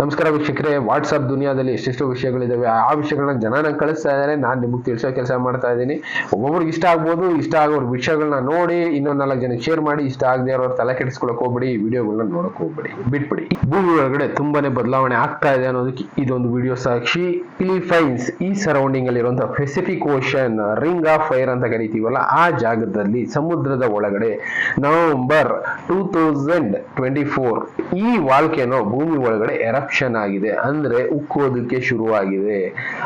ನಮಸ್ಕಾರ ವೀಕ್ಷಕರೇ ವಾಟ್ಸಪ್ ದುನಿಯಾದಲ್ಲಿ ಎಷ್ಟೆಷ್ಟು ವಿಷಯಗಳಿದ್ದಾವೆ ಆ ವಿಷಯಗಳನ್ನ ಜನನ ಕಳಿಸ್ತಾ ಇದ್ದಾರೆ ನಾನು ನಿಮಗೆ ತಿಳಿಸೋ ಕೆಲಸ ಮಾಡ್ತಾ ಇದ್ದೀನಿ. ಒಬ್ಬೊಬ್ರಿಗೆ ಇಷ್ಟ ಆಗ್ಬೋದು, ಇಷ್ಟ ಆಗೋರು ವಿಷಯಗಳನ್ನ ನೋಡಿ ಇನ್ನೊಂದು ನಾಲ್ಕು ಜನಕ್ಕೆ ಶೇರ್ ಮಾಡಿ, ಇಷ್ಟ ಆಗದೆ ಇರೋರು ತಲೆ ಕೆಡಿಸ್ಕೊಳಕ್ ಹೋಗ್ಬಿಡಿ ವಿಡಿಯೋಗಳನ್ನ ನೋಡಕ್ ಹೋಗ್ಬಿಡಿ, ಬಿಟ್ಬಿಡಿ. ಭೂಮಿ ಒಳಗಡೆ ತುಂಬಾನೇ ಬದಲಾವಣೆ ಆಗ್ತಾ ಇದೆ ಅನ್ನೋದಕ್ಕೆ ಇದೊಂದು ವಿಡಿಯೋ ಸಾಕ್ಷಿ. ಫಿಲಿಪೈನ್ಸ್ ಈ ಸರೌಂಡಿಂಗ್ ಅಲ್ಲಿ ಇರುವಂತಹ pacific ocean ring of fire ಅಂತ ಕರಿತೀವಲ್ಲ, ಆ ಜಾಗದಲ್ಲಿ ಸಮುದ್ರದ ಒಳಗಡೆ November two thousand twenty four ಈ ವಾಲ್ಕೆನೋ ಭೂಮಿ ಒಳಗಡೆ ಎರಪ್ಷನ್ ಆಗಿದೆ. ಅಂದ್ರೆ ಉಕ್ಕೋದಕ್ಕೆ ಶುರುವಾಗಿದೆ.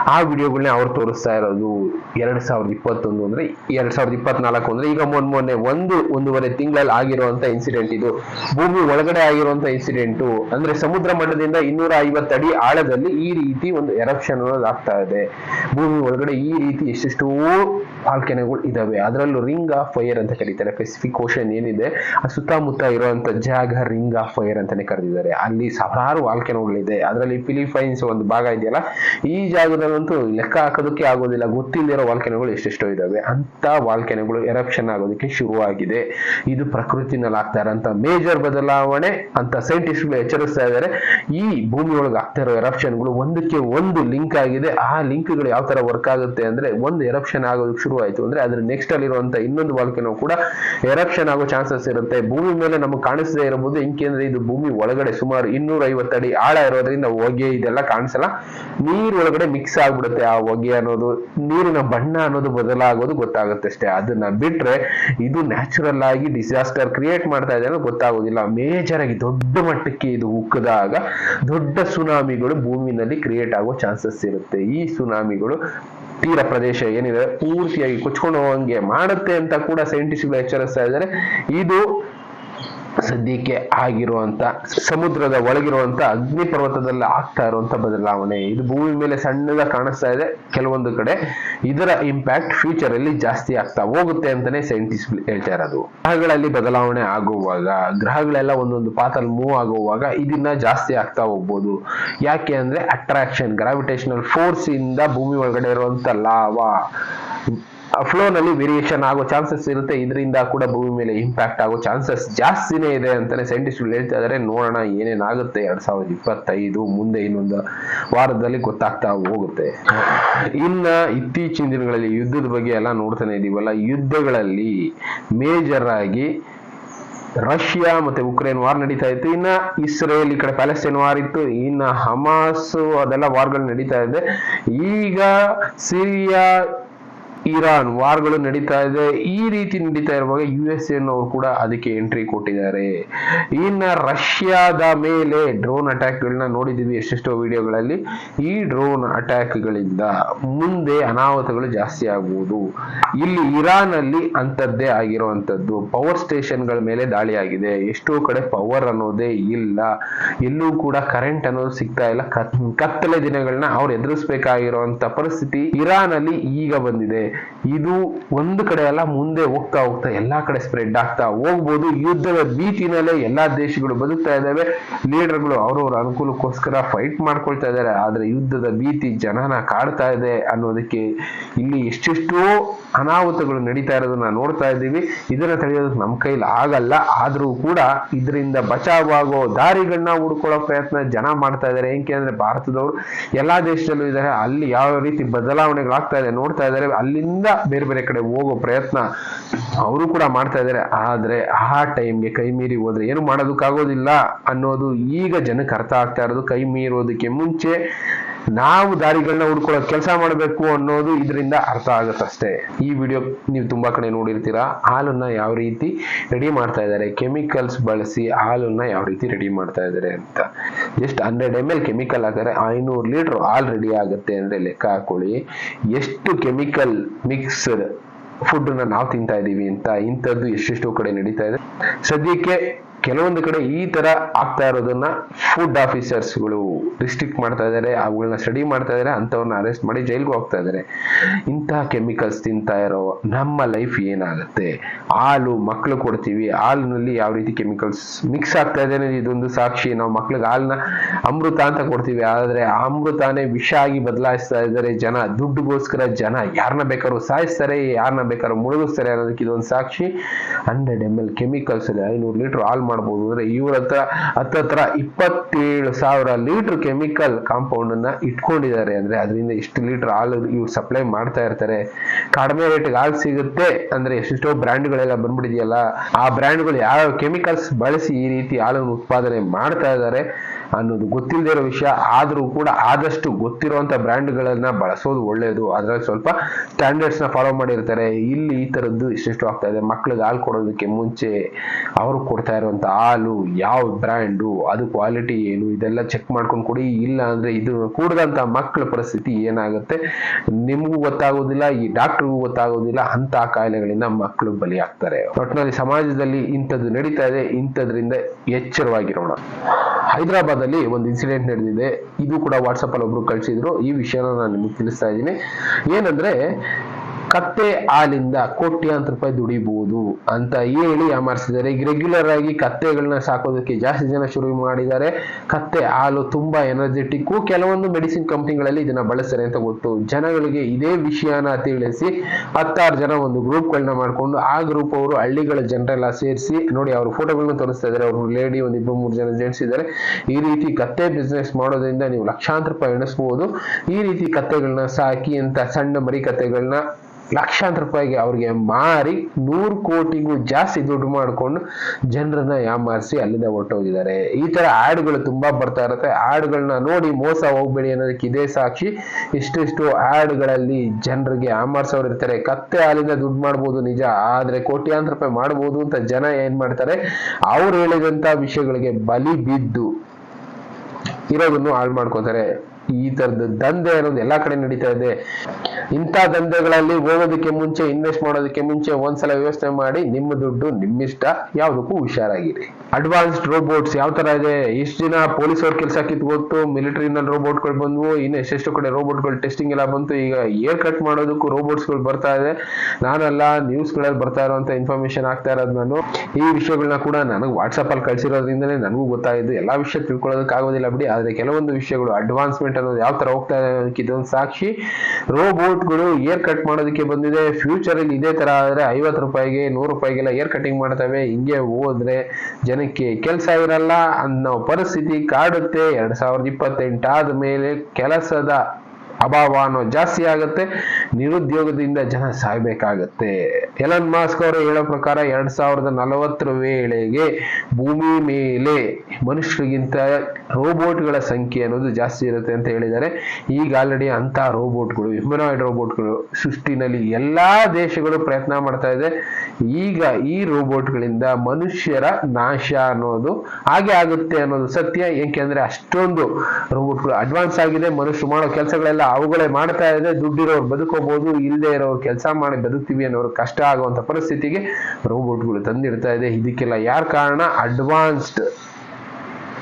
ಆ ವಿಡಿಯೋಗಳನ್ನ ಅವ್ರು ತೋರಿಸ್ತಾ ಇರೋದು ಎರಡ್ ಸಾವಿರದ ಇಪ್ಪತ್ತೊಂದು ಅಂದ್ರೆ ಎರಡ್ ಸಾವಿರದ ಇಪ್ಪತ್ನಾಲ್ಕು ಅಂದ್ರೆ ಈಗ ಮೊನ್ ಮೊನ್ನೆ ಒಂದು ಒಂದೂವರೆ ತಿಂಗಳಲ್ಲಿ ಆಗಿರುವಂತ ಇನ್ಸಿಡೆಂಟ್ ಇದು. ಭೂಮಿ ಒಳಗಡೆ ಆಗಿರುವಂತ ಇನ್ಸಿಡೆಂಟು ಅಂದ್ರೆ ಸಮುದ್ರ ಮಟ್ಟದಿಂದ ಇನ್ನೂರ ಅಡಿ ಆಳದಲ್ಲಿ ಈ ರೀತಿ ಒಂದು ಎರಪ್ಷನ್ ಅನ್ನೋದು ಆಗ್ತಾ ಇದೆ. ಭೂಮಿ ಒಳಗಡೆ ಈ ರೀತಿ ಎಷ್ಟೆಷ್ಟೋ ವಾಲ್ಕೆನೆಗಳು ಇದಾವೆ. ಅದರಲ್ಲೂ ರಿಂಗ್ ಆಫ್ ಫೈರ್ ಅಂತ ಕರೀತಾರೆ. ಪೆಸಿಫಿಕ್ ಓಷನ್ ಏನಿದೆ, ಆ ಸುತ್ತಮುತ್ತ ಇರುವಂತ ಜಾಗ ರಿಂಗ್ ಆಫ್ ಫೈರ್ ಅಂತಾನೆ ಕರೆದಿದ್ದಾರೆ. ಅಲ್ಲಿ ಸಾವಿರಾರು ವಾಲ್ಕೆನೋಗಳಿದೆ ಅದರಲ್ಲಿ ಫಿಲಿಪೈನ್ಸ್ ಒಂದು ಭಾಗ ಇದೆಯಲ್ಲ, ಈ ಜಾಗದಲ್ಲಂತೂ ಲೆಕ್ಕ ಹಾಕೋದಕ್ಕೆ ಆಗೋದಿಲ್ಲ. ಗೊತ್ತಿಲ್ಲದಿರೋ ವಾಲ್ಕೆನೆಗಳು ಎಷ್ಟೆಷ್ಟೋ ಇದಾವೆ. ಅಂತ ವಾಲ್ಕೆನೆಗಳು ಎರಪ್ಷನ್ ಆಗೋದಕ್ಕೆ ಶುರುವಾಗಿದೆ. ಇದು ಪ್ರಕೃತಿನಲ್ಲಿ ಆಗ್ತಾ ಇರೋಂಥ ಮೇಜರ್ ಬದಲಾವಣೆ ಅಂತ ಸೈಂಟಿಸ್ಟ್ಗಳು ಎಚ್ಚರಿಸ್ತಾ ಇದ್ದಾರೆ. ಈ ಭೂಮಿ ಒಳಗೆ ಆಗ್ತಾ ಇರೋ ಎರಪ್ಷನ್ಗಳು ಒಂದಕ್ಕೆ ಒಂದು ಲಿಂಕ್ ಆಗಿದೆ. ಆ ಲಿಂಕ್ಗಳು ಯಾವ ತರ ವರ್ಕ್ ಆಗುತ್ತೆ ಅಂದ್ರೆ, ಒಂದು ಎರಪ್ಷನ್ ಆಗೋದಕ್ಕೆ ಶುರು ಆಯ್ತು ಅಂದ್ರೆ ಅದ್ರ ನೆಕ್ಸ್ಟ್ ಅಲ್ಲಿರುವಂತ ಇನ್ನೊಂದು ವಾಲ್ಕೆನೋ ಕೂಡ ಎರಪ್ಷನ್ ಆಗೋ ಚಾನ್ಸಸ್ ಇರುತ್ತೆ. ಭೂಮಿ ಮೇಲೆ ನಮಗೆ ಕಾಣಿಸದೇ ಇರಬಹುದು. ಇಂಕೆಂದ್ರೆ ಇದು ಭೂಮಿ ಒಳಗಡೆ ಸುಮಾರು ಇನ್ನೂರ ಅಡಿ ಆಳ ಇರೋದ್ರಿಂದ ಹೊಗೆ ಇದೆಲ್ಲ ಕಾಣಿಸಲ್ಲ. ನೀರ್ ಒಳಗಡೆ ಮಿಕ್ಸ್ ಆಗ್ಬಿಡುತ್ತೆ ಆ ಹೊಗೆ ಅನ್ನೋದು. ನೀರಿನ ಬಣ್ಣ ಅನ್ನೋದು ಬದಲಾಗೋದು ಗೊತ್ತಾಗುತ್ತೆ ಅಷ್ಟೇ. ಅದನ್ನ ಬಿಟ್ರೆ ಇದು ನ್ಯಾಚುರಲ್ ಆಗಿ ಡಿಸಾಸ್ಟರ್ ಕ್ರಿಯೇಟ್ ಮಾಡ್ತಾ ಇದೆ ಅನ್ನೋದು ಗೊತ್ತಾಗೋದಿಲ್ಲ. ಮೇಜರ್ ಆಗಿ ದೊಡ್ಡ ಮಟ್ಟಕ್ಕೆ ಇದು ಉಕ್ಕದಾಗ ದೊಡ್ಡ ಸುನಾಮಿಗಳು ಭೂಮಿನಲ್ಲಿ ಕ್ರಿಯೇಟ್ ಆಗೋ ಚಾನ್ಸಸ್ ಇರುತ್ತೆ. ಈ ಸುನಾಮಿಗಳು ತೀರ ಪ್ರದೇಶ ಏನಿದೆ ಪೂರ್ತಿಯಾಗಿ ಕೊಚ್ಕೊಂಡು ಹೋಗಂಗೆ ಮಾಡುತ್ತೆ ಅಂತ ಕೂಡ ಸೈಂಟಿಸ್ಟ್ ಎಚ್ಚರಿಸ್ತಾ ಇದ್ದಾರೆ. ಇದು ಸದ್ಯಕ್ಕೆ ಆಗಿರುವಂತ, ಸಮುದ್ರದ ಒಳಗಿರುವಂತ ಅಗ್ನಿ ಪರ್ವತದಲ್ಲಿ ಆಗ್ತಾ ಇರುವಂತ ಬದಲಾವಣೆ. ಇದು ಭೂಮಿ ಮೇಲೆ ಸಣ್ಣದ ಕಾಣಿಸ್ತಾ ಇದೆ ಕೆಲವೊಂದು ಕಡೆ. ಇದರ ಇಂಪ್ಯಾಕ್ಟ್ ಫ್ಯೂಚರ್ ಅಲ್ಲಿ ಜಾಸ್ತಿ ಆಗ್ತಾ ಹೋಗುತ್ತೆ ಅಂತಾನೆ ಸೈಂಟಿಸ್ಟ್ ಹೇಳ್ತಾ ಇರೋದು. ಗ್ರಹಗಳಲ್ಲಿ ಬದಲಾವಣೆ ಆಗುವಾಗ, ಗ್ರಹಗಳೆಲ್ಲ ಒಂದೊಂದು ಪಾತಲ್ಲಿ ಮೂವ್ ಆಗುವಾಗ ಇದನ್ನ ಜಾಸ್ತಿ ಆಗ್ತಾ ಹೋಗ್ಬೋದು. ಯಾಕೆ ಅಂದ್ರೆ ಅಟ್ರಾಕ್ಷನ್ ಗ್ರಾವಿಟೇಷನಲ್ ಫೋರ್ಸ್ ಇಂದ ಭೂಮಿ ಒಳಗಡೆ ಇರುವಂತ ಲಾವಾ. ಫ್ಲೋ ನಲ್ಲಿ ವೇರಿಯೇಷನ್ ಆಗೋ ಚಾನ್ಸಸ್ ಇರುತ್ತೆ. ಇದರಿಂದ ಕೂಡ ಭೂಮಿ ಮೇಲೆ ಇಂಪ್ಯಾಕ್ಟ್ ಆಗೋ ಚಾನ್ಸಸ್ ಜಾಸ್ತಿನೇ ಇದೆ ಅಂತಾನೆ ಸೈಂಟಿಸ್ಟ್ಗಳು ಹೇಳ್ತಾ ಇದ್ದಾರೆ ನೋಡೋಣ ಏನೇನಾಗುತ್ತೆ ಎರಡ್ ಸಾವಿರದ ಇಪ್ಪತ್ತೈದು, ಮುಂದೆ ಇನ್ನೊಂದು ವಾರದಲ್ಲಿ ಗೊತ್ತಾಗ್ತಾ ಹೋಗುತ್ತೆ. ಇನ್ನ ಇತ್ತೀಚಿನ ದಿನಗಳಲ್ಲಿ ಯುದ್ಧದ ಬಗ್ಗೆ ಎಲ್ಲ ನೋಡ್ತಾನೆ ಇದೀವಲ್ಲ. ಯುದ್ಧಗಳಲ್ಲಿ ಮೇಜರ್ ಆಗಿ ರಷ್ಯಾ ಮತ್ತೆ ಉಕ್ರೇನ್ ವಾರ್ ನಡೀತಾ ಇತ್ತು. ಇನ್ನ ಇಸ್ರೇಲ್, ಈ ಕಡೆ ಪ್ಯಾಲೆಸ್ಟೈನ್ ವಾರ್ ಇತ್ತು. ಇನ್ನ ಹಮಾಸ್ ಅದೆಲ್ಲ ವಾರ್ಗಳು ನಡೀತಾ ಇದೆ. ಈಗ ಸಿರಿಯಾ ಇರಾನ್ ವಾರ್ಗಳು ನಡೀತಾ ಇದೆ. ಈ ರೀತಿ ನಡೀತಾ ಇರುವಾಗ ಯು ಎಸ್ ಎನವರು ಕೂಡ ಅದಕ್ಕೆ ಎಂಟ್ರಿ ಕೊಟ್ಟಿದ್ದಾರೆ. ಇನ್ನ ರಷ್ಯಾದ ಮೇಲೆ ಡ್ರೋನ್ ಅಟ್ಯಾಕ್ಗಳನ್ನ ನೋಡಿದೀವಿ ಎಷ್ಟೆಷ್ಟೋ ವಿಡಿಯೋಗಳಲ್ಲಿ ಈ ಡ್ರೋನ್ ಅಟ್ಯಾಕ್ಗಳಿಂದ ಮುಂದೆ ಅನಾಹುತಗಳು ಜಾಸ್ತಿ ಆಗುವುದು. ಇಲ್ಲಿ ಇರಾನ್ ಅಲ್ಲಿ ಅಂತದ್ದೇ ಆಗಿರುವಂತದ್ದು ಪವರ್ ಸ್ಟೇಷನ್ಗಳ ಮೇಲೆ ದಾಳಿ ಆಗಿದೆ. ಎಷ್ಟೋ ಕಡೆ ಪವರ್ ಅನ್ನೋದೇ ಇಲ್ಲ. ಎಲ್ಲೂ ಕೂಡ ಕರೆಂಟ್ ಅನ್ನೋದು ಸಿಗ್ತಾ ಇಲ್ಲ. ಕತ್- ಕತ್ತಲೆ ದಿನಗಳನ್ನ ಅವ್ರು ಎದುರಿಸಬೇಕಾಗಿರುವಂತ ಪರಿಸ್ಥಿತಿ ಇರಾನ್ ಅಲ್ಲಿ ಈಗ ಬಂದಿದೆ. ಇದು ಒಂದು ಕಡೆ ಅಲ್ಲ ಮುಂದೆ ಹೋಗ್ತಾ ಹೋಗ್ತಾ ಎಲ್ಲಾ ಕಡೆ ಸ್ಪ್ರೆಡ್ ಆಗ್ತಾ ಹೋಗ್ಬೋದು. ಯುದ್ಧದ ಭೀತಿನಲ್ಲೇ ಎಲ್ಲಾ ದೇಶಗಳು ಬದುಕ್ತಾ ಇದ್ದಾವೆ. ಲೀಡರ್ಗಳು ಅವ್ರವ್ರ ಅನುಕೂಲಕ್ಕೋಸ್ಕರ ಫೈಟ್ ಮಾಡ್ಕೊಳ್ತಾ ಇದ್ದಾರೆ. ಆದ್ರೆ ಯುದ್ಧದ ಭೀತಿ ಜನನ ಕಾಡ್ತಾ ಇದೆ ಅನ್ನೋದಕ್ಕೆ ಇಲ್ಲಿ ಎಷ್ಟೆಷ್ಟೋ ಅನಾಹುತಗಳು ನಡೀತಾ ಇರೋದನ್ನ ನೋಡ್ತಾ ಇದ್ದೀವಿ. ಇದನ್ನ ತಡೆಯೋದಕ್ಕೆ ನಮ್ಮ ಕೈಲಿ ಆಗಲ್ಲ. ಆದ್ರೂ ಕೂಡ ಇದರಿಂದ ಬಚಾವಾಗೋ ದಾರಿಗಳನ್ನ ಹುಡ್ಕೊಳ್ಳೋ ಪ್ರಯತ್ನ ಜನ ಮಾಡ್ತಾ ಇದ್ದಾರೆ. ಏಕೆ ಅಂದ್ರೆ ಭಾರತದವರು ಎಲ್ಲಾ ದೇಶದಲ್ಲೂ ಇದ್ದಾರೆ. ಅಲ್ಲಿ ಯಾವ ರೀತಿ ಬದಲಾವಣೆಗಳಾಗ್ತಾ ಇದೆ ನೋಡ್ತಾ ಇದ್ದಾರೆ. ಅಲ್ಲಿಂದ ಬೇರೆ ಬೇರೆ ಕಡೆ ಹೋಗೋ ಪ್ರಯತ್ನ ಅವರು ಕೂಡ ಮಾಡ್ತಾ ಇದಾರೆ ಆದ್ರೆ ಆ ಟೈಮ್ಗೆ ಕೈ ಮೀರಿ ಹೋದ್ರೆ ಏನು ಮಾಡೋದಕ್ಕಾಗೋದಿಲ್ಲ ಅನ್ನೋದು ಈಗ ಜನಕ್ಕೆ ಅರ್ಥ ಆಗ್ತಾ ಇರೋದು. ಕೈ ಮೀರೋದಕ್ಕೆ ಮುಂಚೆ ನಾವು ದಾರಿಗಳನ್ನ ಹುಡ್ಕೊಳ್ಳೋ ಕೆಲಸ ಮಾಡಬೇಕು ಅನ್ನೋದು ಇದರಿಂದ ಅರ್ಥ ಆಗುತ್ತೆ ಅಷ್ಟೇ. ಈ ವಿಡಿಯೋ ನೀವು ತುಂಬಾ ಕಡೆ ನೋಡಿರ್ತೀರಾ, ಹಾಲನ್ನ ಯಾವ ರೀತಿ ರೆಡಿ ಮಾಡ್ತಾ ಇದ್ದಾರೆ ಕೆಮಿಕಲ್ಸ್ ಬಳಸಿ ಹಾಲನ್ನ ಯಾವ ರೀತಿ ರೆಡಿ ಮಾಡ್ತಾ ಇದ್ದಾರೆ ಅಂತ. ಎಷ್ಟು ಹಂಡ್ರೆಡ್ ಎಂ ಎಲ್ ಕೆಮಿಕಲ್ ಹಾಕಿದ್ರೆ ಐನೂರು ಲೀಟರ್ ಹಾಲ್ ರೆಡಿ ಆಗುತ್ತೆ ಅಂದ್ರೆ ಲೆಕ್ಕ ಹಾಕೊಳ್ಳಿ. ಎಷ್ಟು ಕೆಮಿಕಲ್ ಮಿಕ್ಸ್ಡ್ ಫುಡ್ ನಾವು ತಿಂತಾ ಇದೀವಿ ಅಂತ ಇಂಥದ್ದು ಎಷ್ಟೆಷ್ಟೋ ಕಡೆ ನಡೀತಾ ಇದೆ. ಸದ್ಯಕ್ಕೆ ಕೆಲವೊಂದು ಕಡೆ ಈ ತರ ಆಗ್ತಾ ಇರೋದನ್ನ ಫುಡ್ ಆಫೀಸರ್ಸ್ಗಳು ರಿಸ್ಟ್ರಿಕ್ಟ್ ಮಾಡ್ತಾ ಇದ್ದಾರೆ ಅವುಗಳನ್ನ ಸ್ಟಡಿ ಮಾಡ್ತಾ ಇದ್ದಾರೆ ಅಂಥವ್ರನ್ನ ಅರೆಸ್ಟ್ ಮಾಡಿ ಜೈಲ್ಗೆ ಹೋಗ್ತಾ ಇದ್ದಾರೆ ಇಂತಹ ಕೆಮಿಕಲ್ಸ್ ತಿಂತಾ ಇರೋ ನಮ್ಮ ಲೈಫ್ ಏನಾಗುತ್ತೆ? ಹಾಲು ಮಕ್ಳು ಕೊಡ್ತೀವಿ, ಹಾಲಿನಲ್ಲಿ ಯಾವ ರೀತಿ ಕೆಮಿಕಲ್ಸ್ ಮಿಕ್ಸ್ ಆಗ್ತಾ ಇದೆ ಇದೊಂದು ಸಾಕ್ಷಿ. ನಾವು ಮಕ್ಳಿಗೆ ಹಾಲನ್ನ ಅಮೃತ ಅಂತ ಕೊಡ್ತೀವಿ, ಆದ್ರೆ ಅಮೃತನೇ ವಿಷ ಆಗಿ ಬದಲಾಯಿಸ್ತಾ ಇದ್ದಾರೆ ಜನ. ದುಡ್ಡುಗೋಸ್ಕರ ಜನ ಯಾರನ್ನ ಬೇಕಾದ್ರೂ ಸಾಯಿಸ್ತಾರೆ ಯಾರನ್ನ ಬೇಕಾದ್ರೂ ಮುಳುಗಿಸ್ತಾರೆ ಅನ್ನೋದಕ್ಕೆ ಇದೊಂದು ಸಾಕ್ಷಿ. ಹಂಡ್ರೆಡ್ ಎಂ ಎಲ್ ಕೆಮಿಕಲ್ಸ್ ಅಲ್ಲಿ ಐನೂರು ಲೀಟರ್ ಹಾಲ್ ಮಾಡ್ಬೋದು. ಅಂದ್ರೆ ಇವ್ರ ಹತ್ರ ಹತ್ತತ್ರ ಇಪ್ಪತ್ತೇಳು ಸಾವಿರ ಲೀಟರ್ ಕೆಮಿಕಲ್ ಕಾಂಪೌಂಡ್ ಇಟ್ಕೊಂಡಿದ್ದಾರೆ. ಅಂದ್ರೆ ಅದರಿಂದ ಇಷ್ಟು ಲೀಟರ್ ಹಾಲು ಇವ್ರು ಸಪ್ಲೈ ಮಾಡ್ತಾ ಇರ್ತಾರೆ. ಕಡಿಮೆ ರೇಟ್ಗೆ ಹಾಲು ಸಿಗುತ್ತೆ. ಅಂದ್ರೆ ಎಷ್ಟೆಷ್ಟೋ ಬ್ರ್ಯಾಂಡ್ಗಳೆಲ್ಲ ಬಂದ್ಬಿಟ್ಟಿದೆಯಲ್ಲ, ಆ ಬ್ರ್ಯಾಂಡ್ಗಳು ಯಾವ ಕೆಮಿಕಲ್ಸ್ ಬಳಸಿ ಈ ರೀತಿ ಹಾಲನ್ನು ಉತ್ಪಾದನೆ ಮಾಡ್ತಾ ಇದ್ದಾರೆ. ಅನ್ನೋದು ಗೊತ್ತಿಲ್ಲದೆ ಇರೋ ವಿಷಯ. ಆದರೂ ಕೂಡ ಆದಷ್ಟು ಗೊತ್ತಿರುವಂತ ಬ್ರ್ಯಾಂಡ್ಗಳನ್ನ ಬಳಸೋದು ಒಳ್ಳೆಯದು ಅದರಲ್ಲಿ ಸ್ವಲ್ಪ ಸ್ಟ್ಯಾಂಡರ್ಡ್ಸ್ನ ಫಾಲೋ ಮಾಡಿರ್ತಾರೆ. ಇಲ್ಲಿ ಈ ಥರದ್ದು ಇಷ್ಟೆಷ್ಟು ಆಗ್ತಾ ಇದೆ. ಮಕ್ಳಿಗೆ ಹಾಲು ಕೊಡೋದಕ್ಕೆ ಮುಂಚೆ ಅವರು ಕೊಡ್ತಾ ಇರುವಂಥ ಹಾಲು ಯಾವ ಬ್ರ್ಯಾಂಡು, ಅದು ಕ್ವಾಲಿಟಿ ಏನು, ಇದೆಲ್ಲ ಚೆಕ್ ಮಾಡ್ಕೊಂಡು ಕೊಡಿ. ಇಲ್ಲ ಅಂದರೆ ಇದು ಕೂಡಿದಂಥ ಮಕ್ಕಳ ಪರಿಸ್ಥಿತಿ ಏನಾಗುತ್ತೆ? ನಿಮಗೂ ಗೊತ್ತಾಗೋದಿಲ್ಲ, ಈ ಡಾಕ್ಟ್ರಿಗೂ ಗೊತ್ತಾಗೋದಿಲ್ಲ. ಅಂತ ಕಾಯಿಲೆಗಳಿಂದ ಮಕ್ಕಳು ಬಲಿಯಾಗ್ತಾರೆ. ಒಟ್ಟಿನಲ್ಲಿ ಸಮಾಜದಲ್ಲಿ ಇಂಥದ್ದು ನಡೀತಾ ಇದೆ. ಇಂಥದ್ರಿಂದ ಎಚ್ಚರವಾಗಿರೋಣ. ಹೈದರಾಬಾದ್ ಅಲ್ಲಿ ಒಂದು ಇನ್ಸಿಡೆಂಟ್ ನಡೆದಿದೆ. ಇದು ಕೂಡ ವಾಟ್ಸಪ್ ಅಲ್ಲಿ ಒಬ್ರು ಕಳಿಸಿದ್ರು. ಈ ವಿಷಯನ ನಾನು ನಿಮಗೆ ತಿಳಿಸ್ತಾ ಇದ್ದೀನಿ. ಏನಂದ್ರೆ ಕತ್ತೆ ಹಾಲಿಂದ ಕೋಟ್ಯಾಂತರ ರೂಪಾಯಿ ದುಡಿಬಹುದು ಅಂತ ಹೇಳಿ ಯಾಮಾರಿಸಿದ್ದಾರೆ ಈಗ ರೆಗ್ಯುಲರ್ ಆಗಿ ಕತ್ತೆಗಳನ್ನ ಸಾಕೋದಕ್ಕೆ ಜಾಸ್ತಿ ಜನ ಶುರು ಮಾಡಿದ್ದಾರೆ. ಕತ್ತೆ ಹಾಲು ತುಂಬಾ ಎನರ್ಜೆಟಿಕ್ ಕೆಲವೊಂದು ಮೆಡಿಸಿನ್ ಕಂಪ್ನಿಗಳಲ್ಲಿ ಇದನ್ನ ಬಳಸ್ತಾರೆ ಅಂತ ಗೊತ್ತು. ಜನಗಳಿಗೆ ಇದೇ ವಿಷಯನ ತಿಳಿಸಿ ಹತ್ತಾರು ಜನ ಒಂದು ಗ್ರೂಪ್ಗಳನ್ನ ಮಾಡ್ಕೊಂಡು ಆ ಗ್ರೂಪ್ ಅವರು ಹಳ್ಳಿಗಳ ಜನರೆಲ್ಲ ಸೇರಿಸಿ ನೋಡಿ ಅವ್ರ ಫೋಟೋಗಳನ್ನ ತೋರಿಸ್ತಾ ಇದ್ದಾರೆ. ಅವರು ಲೇಡಿ ಒಂದು ಇಬ್ಬರು ಮೂರು ಜನ ಜೆಂಟ್ಸ್ ಇದ್ದಾರೆ. ಈ ರೀತಿ ಕತ್ತೆ ಬಿಸ್ನೆಸ್ ಮಾಡೋದ್ರಿಂದ ನೀವು ಲಕ್ಷಾಂತರ ರೂಪಾಯಿ ಎಣಿಸಬಹುದು ಈ ರೀತಿ ಕತ್ತೆಗಳನ್ನ ಸಾಕಿ ಅಂತ ಸಣ್ಣ ಮರಿ ಕತ್ತೆಗಳನ್ನ ಲಕ್ಷಾಂತರ ರೂಪಾಯಿಗೆ ಅವ್ರಿಗೆ ಮಾರಿ ನೂರು ಕೋಟಿಗೂ ಜಾಸ್ತಿ ದುಡ್ಡು ಮಾಡಿಕೊಂಡು ಜನರನ್ನ ಯಾಮಾರಿಸಿ ಅಲ್ಲಿಂದ ಹೊರಟೋಗಿದ್ದಾರೆ. ಈ ತರ ಆಡ್ಗಳು ತುಂಬಾ ಬರ್ತಾ ಇರುತ್ತೆ. ಆಡ್ಗಳನ್ನ ನೋಡಿ ಮೋಸ ಹೋಗ್ಬೇಡಿ ಅನ್ನೋದಕ್ಕೆ ಇದೇ ಸಾಕ್ಷಿ. ಇಷ್ಟಿಷ್ಟು ಆಡ್ಗಳಲ್ಲಿ ಜನರಿಗೆ ಯಾಮಾರಿಸೋರು ಇರ್ತಾರೆ. ಕತ್ತೆ ಹಾಲಿಂದ ದುಡ್ಡು ಮಾಡ್ಬೋದು ನಿಜ, ಆದ್ರೆ ಕೋಟ್ಯಾಂತರ ರೂಪಾಯಿ ಮಾಡ್ಬೋದು ಅಂತ ಜನ ಏನ್ ಮಾಡ್ತಾರೆ? ಅವ್ರು ಹೇಳಿದಂತ ವಿಷಯಗಳಿಗೆ ಬಲಿ ಬಿದ್ದು ಇರೋದನ್ನು ಹಾಳು ಮಾಡ್ಕೋತಾರೆ. ಈ ತರದ ದಂಧೆ ಅನ್ನೋದು ಎಲ್ಲಾ ಕಡೆ ನಡೀತಾ ಇದೆ. ಇಂಥ ದಂಧೆಗಳಲ್ಲಿ ಹೋಗೋದಕ್ಕೆ ಮುಂಚೆ ಇನ್ವೆಸ್ಟ್ ಮಾಡೋದಕ್ಕೆ ಮುಂಚೆ ಒಂದ್ಸಲ ವ್ಯವಸ್ಥೆ ಮಾಡಿ ನಿಮ್ಮ ದುಡ್ಡು, ನಿಮ್ಮಿಷ್ಟ ಯಾವುದಕ್ಕೂ ಹುಷಾರಾಗಿರಿ. ಅಡ್ವಾನ್ಸ್ಡ್ ರೋಬೋಟ್ಸ್ ಯಾವ ತರ ಇದೆ? ಇಷ್ಟು ದಿನ ಪೊಲೀಸ್ ಅವ್ರ ಕೆಲಸ ಕಿತ್ಕೊತ್ತು ಮಿಲಿಟರಿನಲ್ಲಿ ರೋಬೋಟ್ಗಳು ಬಂದ್ವು, ಇನ್ನು ಎಷ್ಟೆಷ್ಟು ಕಡೆ ರೋಬೋಟ್ಗಳು ಟೆಸ್ಟಿಂಗ್ ಎಲ್ಲ ಬಂತು, ಈಗ ಏರ್ ಕಟ್ ಮಾಡೋದಕ್ಕೂ ರೋಬೋಟ್ಸ್ಗಳು ಬರ್ತಾ ಇದೆ. ನಾನೆಲ್ಲ ನ್ಯೂಸ್ಗಳಲ್ಲಿ ಬರ್ತಾ ಇರುವಂತ ಇನ್ಫಾರ್ಮೇಶನ್ ಆಗ್ತಾ ಇರೋದು ನಾನು. ಈ ವಿಷಯಗಳನ್ನ ಕೂಡ ನನಗೆ ವಾಟ್ಸಪ್ ಅಲ್ಲಿ ಕಳ್ಸಿರೋದ್ರಿಂದಲೇ ನನಗೂ ಗೊತ್ತಾಗಿದೆ ಎಲ್ಲಾ ವಿಷಯ ತಿಳ್ಕೊಳ್ಳೋದಕ್ಕೆ ಆಗೋದಿಲ್ಲ ಬಿಡಿ, ಆದ್ರೆ ಕೆಲವೊಂದು ವಿಷಯಗಳು ಅಡ್ವಾನ್ಸ್ಮೆಂಟ್ ಅನ್ನೋದು ಯಾವ ತರ ಹೋಗ್ತಾ ಇದೆ ಅನ್ನೋದಕ್ಕೆ ಇದೊಂದು ಸಾಕ್ಷಿ ರೋಬೋಟ್ಗಳು ಏರ್ ಕಟ್ ಮಾಡೋದಕ್ಕೆ ಬಂದಿದೆ. ಫ್ಯೂಚರ್ ಅಲ್ಲಿ ಇದೇ ತರ ಆದ್ರೆ ಐವತ್ತು ರೂಪಾಯಿಗೆ, ನೂರು ರೂಪಾಯಿಗೆಲ್ಲ ಏರ್ ಕಟಿಂಗ್ ಮಾಡ್ತವೆ. ಹಿಂಗೆ ಹೋದ್ರೆ ಜನಕ್ಕೆ ಕೆಲಸ ಇರಲ್ಲ ಅನ್ನೋ ಪರಿಸ್ಥಿತಿ ಕಾಡುತ್ತೆ. ಎರಡ್ ಸಾವಿರದ ಇಪ್ಪತ್ತೆಂಟಾದ ಮೇಲೆ ಕೆಲಸದ ಅಭಾವ ಅನ್ನೋ ಜಾಸ್ತಿ ಆಗುತ್ತೆ. ನಿರುದ್ಯೋಗದಿಂದ ಜನ ಸಾಯ್ಬೇಕಾಗತ್ತೆ. ಎಲನ್ ಮಾಸ್ಕ್ ಅವರು ಹೇಳೋ ಪ್ರಕಾರ ಎರಡ್ ಸಾವಿರದ ನಲವತ್ತರ ವೇಳೆಗೆ ಭೂಮಿ ಮೇಲೆ ಮನುಷ್ಯರಿಗಿಂತ ರೋಬೋಟ್ಗಳ ಸಂಖ್ಯೆ ಅನ್ನೋದು ಜಾಸ್ತಿ ಇರುತ್ತೆ ಅಂತ ಹೇಳಿದ್ದಾರೆ. ಈಗ ಆಲ್ರೆಡಿ ಅಂತ ರೋಬೋಟ್ಗಳು ಹ್ಯುಮನಾಯ್ಡ್ ರೋಬೋಟ್ಗಳು ಸೃಷ್ಟಿನಲ್ಲಿ ಎಲ್ಲಾ ದೇಶಗಳು ಪ್ರಯತ್ನ ಮಾಡ್ತಾ ಇದೆ. ಈಗ ಈ ರೋಬೋಟ್ಗಳಿಂದ ಮನುಷ್ಯರ ನಾಶ ಅನ್ನೋದು ಹಾಗೆ ಆಗುತ್ತೆ ಅನ್ನೋದು ಸತ್ಯ. ಏಕೆಂದ್ರೆ ಅಷ್ಟೊಂದು ರೋಬೋಟ್ಗಳು ಅಡ್ವಾನ್ಸ್ ಆಗಿದೆ. ಮನುಷ್ಯರು ಮಾಡೋ ಕೆಲಸಗಳೆಲ್ಲ ಅವುಗಳೇ ಮಾಡ್ತಾ ಇದೆ ದುಡ್ಡಿರೋರು ಬದುಕೋಬಹುದು ಇಲ್ಲದೆ ಇರೋರು ಕೆಲಸ ಮಾಡಿ ಬದುಕ್ತೀವಿ ಅನ್ನೋರು ಕಷ್ಟ ಆಗುವಂತ ಪರಿಸ್ಥಿತಿಗೆ ರೋಬೋಟ್ಗಳು ತಂದಿಡ್ತಾ ಇದೆ. ಇದಕ್ಕೆಲ್ಲ ಯಾರ ಕಾರಣ? ಅಡ್ವಾನ್ಸ್ಡ್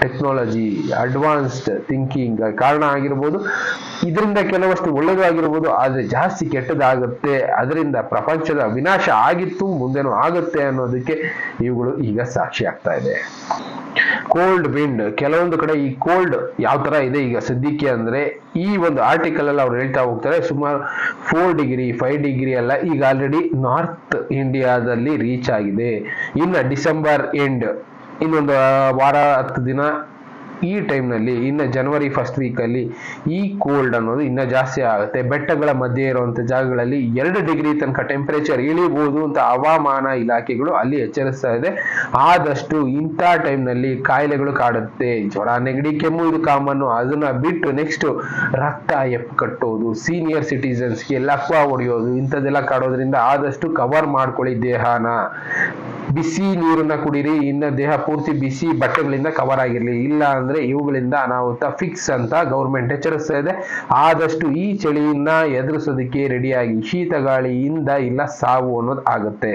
ಟೆಕ್ನಾಲಜಿ ಅಡ್ವಾನ್ಸ್ಡ್ ಥಿಂಕಿಂಗ್ ಕಾರಣ ಆಗಿರ್ಬೋದು. ಇದರಿಂದ ಕೆಲವಷ್ಟು ಒಳ್ಳೆಯದು ಆಗಿರ್ಬೋದು, ಆದ್ರೆ ಜಾಸ್ತಿ ಕೆಟ್ಟದಾಗುತ್ತೆ. ಅದರಿಂದ ಪ್ರಪಂಚದ ವಿನಾಶ ಆಗಿತ್ತು, ಮುಂದೆನೂ ಆಗುತ್ತೆ ಅನ್ನೋದಕ್ಕೆ ಇವುಗಳು ಈಗ ಸಾಕ್ಷಿ ಆಗ್ತಾ ಇದೆ. ಕೋಲ್ಡ್ ವಿಂಡ್ ಕೆಲವೊಂದು ಕಡೆ ಈ ಕೋಲ್ಡ್ ಯಾವ ತರ ಇದೆ ಈಗ ಸದ್ಯಕ್ಕೆ ಅಂದ್ರೆ, ಈ ಒಂದು ಆರ್ಟಿಕಲ್ ಅಲ್ಲಿ ಅವ್ರು ಹೇಳ್ತಾ ಹೋಗ್ತಾರೆ, ಸುಮಾರು ಫೋರ್ ಡಿಗ್ರಿ ಫೈವ್ ಡಿಗ್ರಿ ಎಲ್ಲ ಈಗ ಆಲ್ರೆಡಿ ನಾರ್ತ್ ಇಂಡಿಯಾದಲ್ಲಿ ರೀಚ್ ಆಗಿದೆ. ಇನ್ನು ಡಿಸೆಂಬರ್ ಎಂಡ್ ಇನ್ನೊಂದು ವಾರ, ಹತ್ತು ದಿನ ಈ ಟೈಮ್ನಲ್ಲಿ ಇನ್ನು ಜನವರಿ ಫಸ್ಟ್ ವೀಕಲ್ಲಿ ಈ ಕೋಲ್ಡ್ ಅನ್ನೋದು ಇನ್ನ ಜಾಸ್ತಿ ಆಗುತ್ತೆ. ಬೆಟ್ಟಗಳ ಮಧ್ಯೆ ಇರುವಂಥ ಜಾಗಗಳಲ್ಲಿ ಎರಡು ಡಿಗ್ರಿ ತನಕ ಟೆಂಪರೇಚರ್ ಇಳಿಬಹುದು ಅಂತ ಹವಾಮಾನ ಇಲಾಖೆಗಳು ಅಲ್ಲಿ ಎಚ್ಚರಿಸ್ತಾ ಇದೆ. ಆದಷ್ಟು ಇಂಥ ಟೈಮ್ನಲ್ಲಿ ಕಾಯಿಲೆಗಳು ಕಾಡುತ್ತೆ. ಜ್ವರ, ನೆಗಡಿ, ಕೆಮ್ಮು, ಇದು ಕಾಮನ್ನು ಅದನ್ನ ಬಿಟ್ಟು ನೆಕ್ಸ್ಟ್ ರಕ್ತ ಎಪ್ ಕಟ್ಟೋದು ಸೀನಿಯರ್ ಸಿಟಿಸನ್ಸ್ಗೆ ಲಕ್ವ ಹೊಡೆಯೋದು, ಇಂಥದ್ದೆಲ್ಲ ಕಾಡೋದ್ರಿಂದ ಆದಷ್ಟು ಕವರ್ ಮಾಡ್ಕೊಳ್ಳಿ ದೇಹನ. ಬಿಸಿ ನೀರನ್ನ ಕುಡೀರಿ, ಇನ್ನ ದೇಹ ಪೂರ್ತಿ ಬಿಸಿ ಬಟ್ಟೆಗಳಿಂದ ಕವರ್ ಆಗಿರಲಿ, ಇಲ್ಲ ಅಂದ್ರೆ ಇವುಗಳಿಂದ ಅನಾಹುತ ಫಿಕ್ಸ್ ಅಂತ ಗೌರ್ಮೆಂಟ್ ಎಚ್ಚರಿಸ್ತಾ ಇದೆ. ಆದಷ್ಟು ಈ ಚಳಿಯನ್ನ ಎದುರಿಸೋದಕ್ಕೆ ರೆಡಿಯಾಗಿ ಶೀತ ಗಾಳಿಯಿಂದ ಇಲ್ಲ ಸಾವು ಅನ್ನೋದು ಆಗುತ್ತೆ.